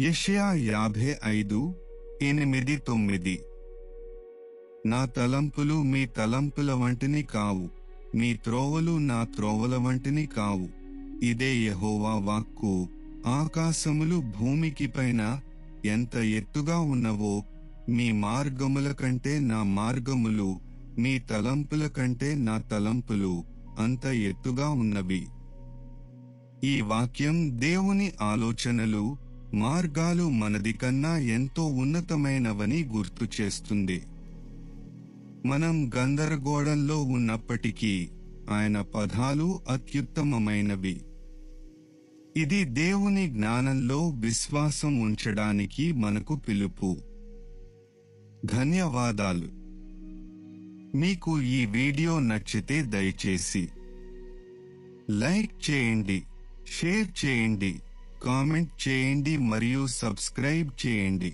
యషయా యాభై ఐదు ఎనిమిది తొమ్మిది. నా తలంపులు మీ తలంపుల వంటిని కావు. మీ త్రోవలు నా త్రోవల వంటిని కావు. ఇదే యహోవా వాక్కు. ఆకాశములు భూమికి పైన ఎంత ఎత్తుగా ఉన్నవో మీ మార్గముల కంటే నా మార్గములు మీ తలంపుల కంటే నా తలంపులు అంత ఎత్తుగా ఉన్నవి. ఈ వాక్యం దేవుని ఆలోచనలు మార్గాలు మనది కన్నా ఎంతో ఉన్నతమైనవని గుర్తు చేస్తుంది. మనం గందరగోళంలో ఉన్నప్పటికీ ఆయన పదాలు అత్యుత్తమమైనవి. ఇది దేవుని జ్ఞానంలో విశ్వాసం ఉంచడానికి మనకు పిలుపు. ధన్యవాదాలు. మీకు ఈ వీడియో నచ్చితే దయచేసి లైక్ చేయండి షేర్ చేయండి. కామెంట్ చేయండి మరియు సబ్స్క్రైబ్ చేయండి.